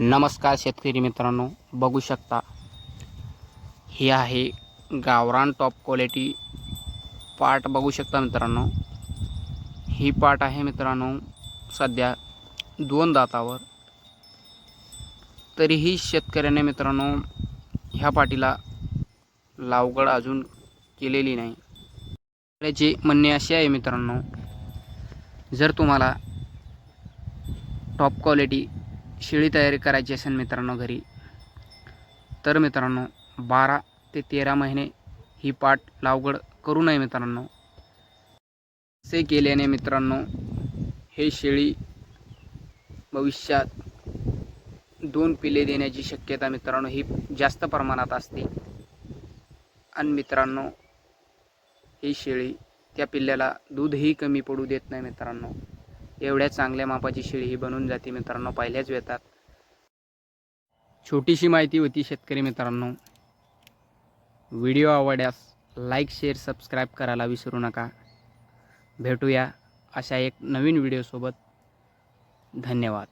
नमस्कार शेतकरी मित्रांनो बघू शकता ही आहे गावरान टॉप क्वालिटी पाट. बघू शकता मित्रांनो ही पाट आहे मित्रांनो सध्या दोन दातावर. तरीही शेतकऱ्याने मित्रांनो ह्या पाटीला लावगड अजून केलेली नाही. त्याचे म्हणणे असे आहे मित्रांनो जर तुम्हाला टॉप क्वालिटी शेळी तयारी करायची असेल मित्रांनो घरी तर मित्रांनो बारा ते तेरा महिने ही पाट लावगड करू नये मित्रांनो. असे केल्याने मित्रांनो हे शेळी भविष्यात दोन पिले देण्याची शक्यता मित्रांनो ही जास्त प्रमाणात असते. आणि मित्रांनो ही शेळी त्या पिल्ल्याला दूधही कमी पडू देत नाही मित्रांनो. एवढ्या चांगल्या मापाची शेळी ही बनून जाते मित्रांनो पहिल्याच वेतात. छोटीशी माहिती होती शेतकरी मित्रांनो. व्हिडिओ आवडल्यास लाईक शेअर सबस्क्राईब करायला विसरू नका. भेटूया अशा एक नवीन व्हिडिओसोबत. धन्यवाद.